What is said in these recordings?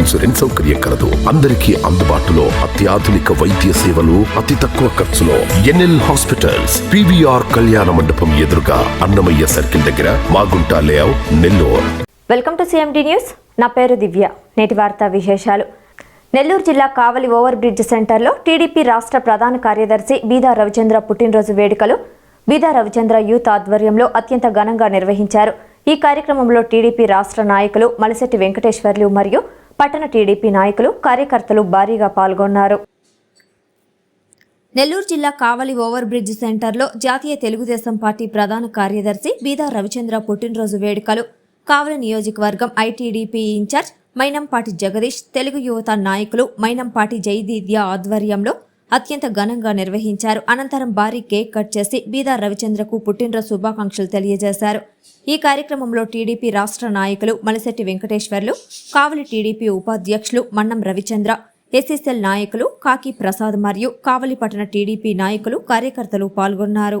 Insurance సౌకర్యం కలదు. అందరికీ అందుబాటులో అత్యాధునిక వైద్య సేవలు అతి తక్కువ ఖర్చులో ఎన్ఎల్ హాస్పిటల్స్ పివిఆర్ కళ్యాణ మండపం ఎదురుగా అన్నమయ్య సర్కిల్ దగ్గర Magunta layout Nellore. Welcome to CMD news నా పేరు దివ్య. నేటి వార్తా విశేషాలు. నెల్లూరు జిల్లా కావలి ఓవర్ బ్రిడ్జ్ సెంటర్లో టీడీపీ రాష్ట్ర ప్రధాన కార్యదర్శి బీదా రవిచంద్ర పుట్టినరోజు వేడుకలు. బీదా రవిచంద్ర యూత్ ఆధ్వర్యంలో అత్యంత ఘనంగా నిర్వహించారు. ఈ కార్యక్రమంలో టీడీపీ రాష్ట్ర నాయకులు మలిశెట్టి వెంకటేశ్వర్లు మరియు పట్టణ టీడీపీ నాయకులు కార్యకర్తలు భారీగా పాల్గొన్నారు. నెల్లూరు జిల్లా కావలి ఓవర్ బ్రిడ్జ్ సెంటర్లో జాతీయ తెలుగుదేశం పార్టీ ప్రధాన కార్యదర్శి బీదా రవిచంద్ర పుట్టినరోజు వేడుకలు. కావలి నియోజకవర్గం ITDP in charge Mainampati Jagadish Telugu Yuvatha నాయకులు మైనంపాటి జయదీద్య ఆధ్వర్యంలో అత్యంత ఘనంగా నిర్వహించారు. అనంతరం భారీ కేక్ కట్ చేసి బీదా రవిచంద్రకు పుట్టినరోజు శుభాకాంక్షలు తెలియజేశారు. ఈ కార్యక్రమంలో టీడీపీ రాష్ట్ర నాయకులు మలిశెట్టి వెంకటేశ్వర్లు కావలి టీడీపీ ఉపాధ్యక్షులు మన్నం రవిచంద్ర ఎస్ఎస్ఎల్ నాయకులు కాకి ప్రసాద్ మరియు కావలి పట్టణ టీడీపీ నాయకులు కార్యకర్తలు పాల్గొన్నారు.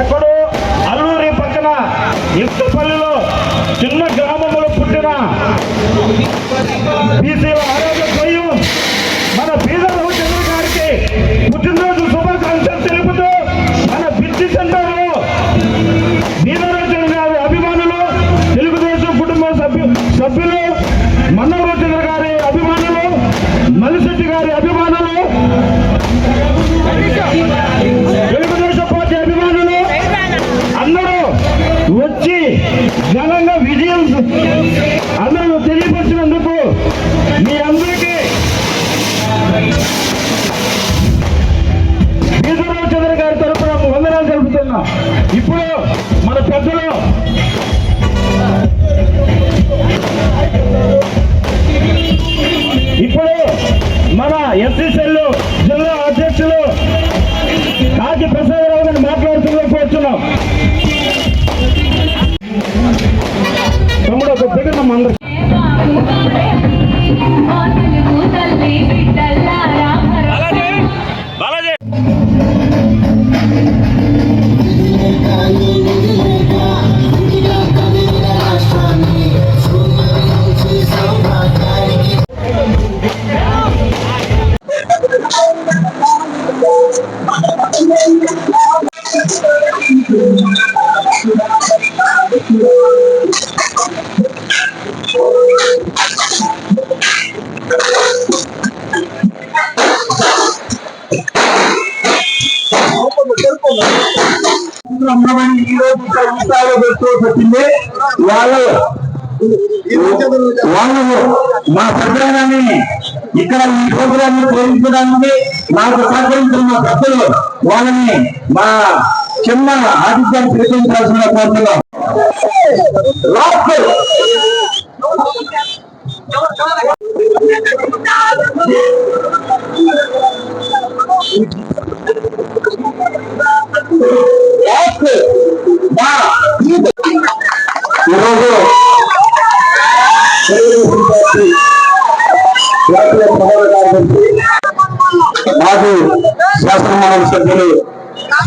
ಎಕಡೆ ఇప్పుడు మన పెద్దలు ఇప్పుడు మన ఎస్ఎస్ఎల్ ఎక్కువ పెట్టింది వాళ్ళు వాళ్ళు మా సభ్యులని ఇక్కడ ఈ ప్రోగ్రామ్ ప్రేమించడానికి మాకు సహకరించిన మా సభ్యులు వాళ్ళని మా చిన్న ఆతిథ్యాన్ని స్వీకరించాల్సిన కోరుతున్నాం. రాష్ట్ర శాసనమండలి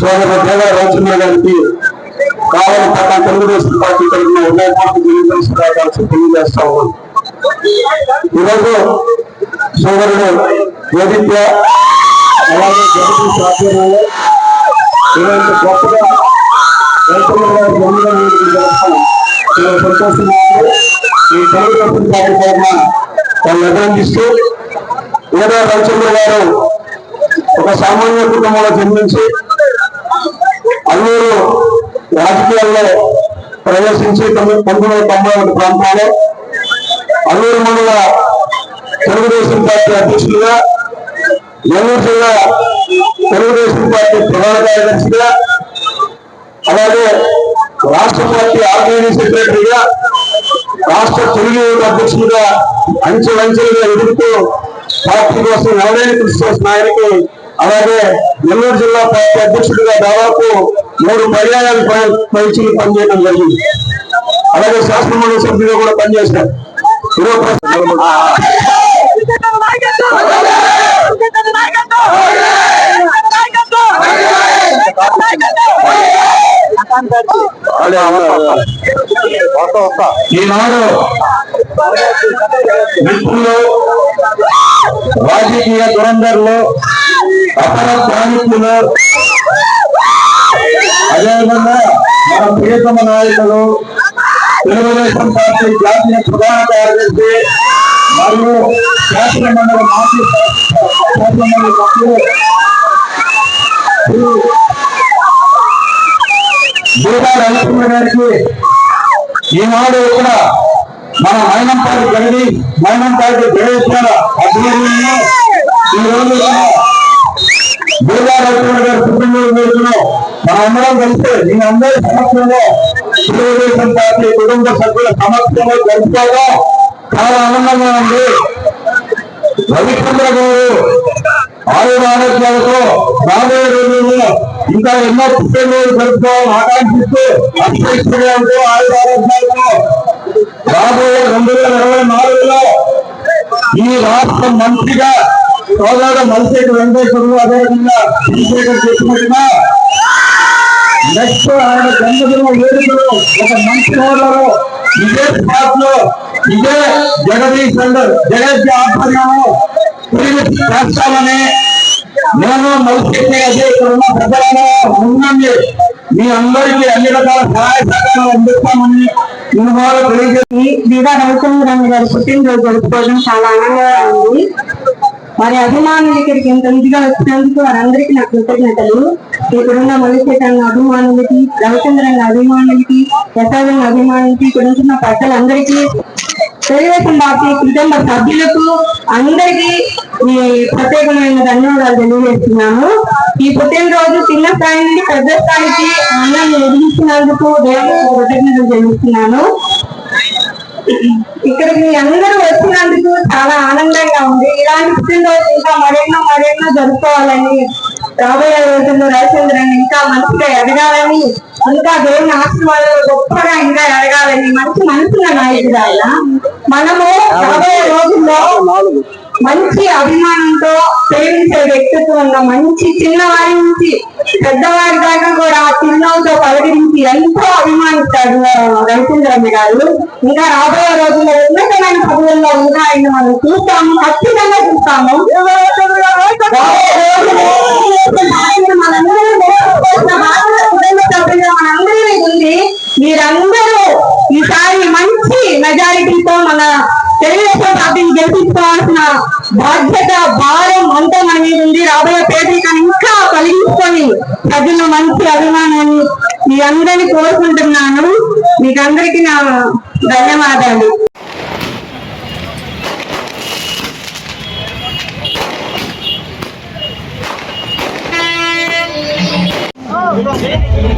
సభ్యులు సోదరు దేవ రామచంద్ర గారికి కావాలి పట్ల తెలుగుదేశం పార్టీ తరఫున ఉదయపాటి తెలుగుదేశం రావాల్సి తెలియజేస్తా ఉన్నాం. ఈరోజు సోదరుడు వేదిక అలాగే జగదీష్ ఆధ్వర్యంలో ఇలాంటి గొప్పగా రైతుల గారి జన్మదిన వేడుకలు జరపడం చాలా సంతోషంగా ఉంది. ఈ తెలుగుదేశం పార్టీ తరఫున వాళ్ళు అభినందిస్తూ వేద రామచంద్ర గారు ఒక సామాన్య కుటుంబంలో జన్మించి అల్లూరు రాజకీయాల్లో ప్రవేశించి తొమ్మిది పంతొమ్మిది వందల తొంభై ఒకటి ప్రాంతంలో అల్లూరు మండల తెలుగుదేశం పార్టీ అధ్యక్షులుగా నెల్లూరు జిల్లా తెలుగుదేశం పార్టీ ప్రధాన కార్యదర్శిగా అలాగే రాష్ట్ర పార్టీ ఆర్గనైజింగ్ సెక్రటరీగా రాష్ట్ర తెలుగు అధ్యక్షులుగా అంచెలంచెలుగా ఎదుగుతూ పార్టీ కోసం ఎవరైనా కృషి చేసిన ఆయనకి అలాగే నెల్లూరు జిల్లా పార్టీ అధ్యక్షుడిగా దాదాపు మూడు పర్యాయాలు పరీక్షలు పనిచేయడం జరిగింది. అలాగే శాసనమండలి సభ్యులుగా కూడా పనిచేశారు. ఈనాడు రాజకీయ దురందరులు అపర ప్రాణికులు అదేవిధంగా మన ప్రియతమ నాయకులు తెలుగుదేశం పార్టీ జాతీయ ప్రధాన కార్యదర్శి మరియు శాసన మండలి మాజీ శాసనమండలి సభ్యులు శ్రీ బీదా గారికి ఈనాడు ఇక్కడ మన మైనంపాటి జగడి మైనంపాటి జగదీశ్వర ఆధ్వర్యంలో ఈ రోజు బీదా గారి పుట్టినరోజు వేడుకను మనం అందరం కలిసి అందరి సమక్షంలో తెలుగుదేశం పార్టీ కుటుంబ సభ్యుల సమక్షంలో జరుపుకోవడం చాలా ఆనందంగా ఉంది. రవిచంద్ర గారు ఆయుర ఆరోగ్యాలతో రాబోయే రోజుల్లో ఇంకా ఎన్నో పుట్టినరోజు జరుపుకోవాలని ఆకాంక్షిస్తూ అక్షయశ్వర్యాలతో ఆయుర ఆరోగ్యాలతో రాబోయే రెండు వేల ఇరవై నాలుగులో ఈ రాష్ట్రం మంత్రిగా సోదరుడు మల్సేటి వెంకటేశ్వరులు అదేవిధంగా చంద్రశేఖర్ చెప్పినట్టుగా నెక్స్ట్ ఆయన జన్మదిన వేడుకలు ఒక మంచి రోడ్లలో ఇదే స్పాట్లో ఇదే జగదీష్ చందర్ జగద్ ఆధ్వర్యంలో తిరిగి చేస్తామని నేను మల్సేటి అదే ఇక్కడ ఉన్న ప్రజలను ఉండండి. మీ అందరికీ అన్ని రకాల సహాయ సహకారాలు అందిస్తామని ఇన్వాళ్ళు తెలియజేసి బీదా రవిచంద్రన్ గారి పుట్టినరోజు జరుపుకోవడం చాలా ఆనందంగా ఉంది. వారి అభిమానులు ఇక్కడికి ఇంత ఇదిగా వచ్చినందుకు వారందరికీ నా కృతజ్ఞతలు. ఇక్కడున్న మలిచేతన్న అభిమానులకి రవిచంద్రన్ అభిమానులకి యశోదన్ అభిమానులకి ఇక్కడ ఉంటున్న ప్రజలందరికీ తెలుగుదేశం పార్టీ కుటుంబ సభ్యులకు అందరికీ ఈ ప్రత్యేకమైన ధన్యవాదాలు తెలియజేస్తున్నాము ఈ పుట్టినరోజు చిన్న స్థాయి నుండి పెద్ద స్థాయికి అన్నాన్ని ఎదిగించినందుకు దేవుడికి కృతజ్ఞతలు చెల్లిస్తున్నాను ఇక్కడికి మీ అందరూ వచ్చినందుకు చాలా ఆనందంగా ఉంది. ఇలాంటి పుట్టినరోజు ఇంకా మరెన్నో మరెన్నో జరుపుకోవాలని రాబోయే రోజుల్లో రవిచంద్రన్ ఇంకా మంచిగా ఎదగాలని ఇంకా దేవుని ఆశీర్వాదాలు గొప్పగా ఇంకా ఎదగాలని మంచి మనసున్న నాయకుడు ఆయన మనము రాబోయే రోజుల్లో మంచి అభిమానంతో ప్రేమించే వ్యక్తిత్వం ఉన్న మంచి చిన్నవారి నుంచి పెద్దవారి దాకా కూడా చిరునవ్వుతో పలకరించి ఎంతో అభిమానిస్తాడు రవిచంద్రమ్మ గారు. ఇంకా రాబోయే రోజుల్లో ఉన్నతమైన పదవుల్లో ఇంకా ఆయన మనం చూస్తాము ఖచ్చితంగా చూస్తాము. రాబోయే ఉంది మీరందరూ ఈసారి మంచి మెజారిటీతో మన తెలుగుదేశం పార్టీని గెలిపించుకోవాల్సిన బాధ్యత భారం అంతా మన మీద ఉంది. రాబోయే పేదరికాన్ని ఇంకా కలిగించుకొని ప్రజల మంచి అభిమానాన్ని మీ అందరినీ కోరుకుంటున్నాను. మీకందరికీ నా ధన్యవాదాలు. Vinjamuru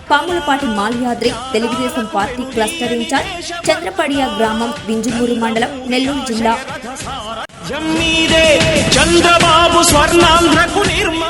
Pamulapati Malyadri Telugu Desam party cluster in charge Chandrapadiya గ్రామం వింజమూరు మండలం నెల్లూరు జిల్లా. జమ్మీదే చంద్రబాబు స్వర్ణాంధ్రకు నిర్మా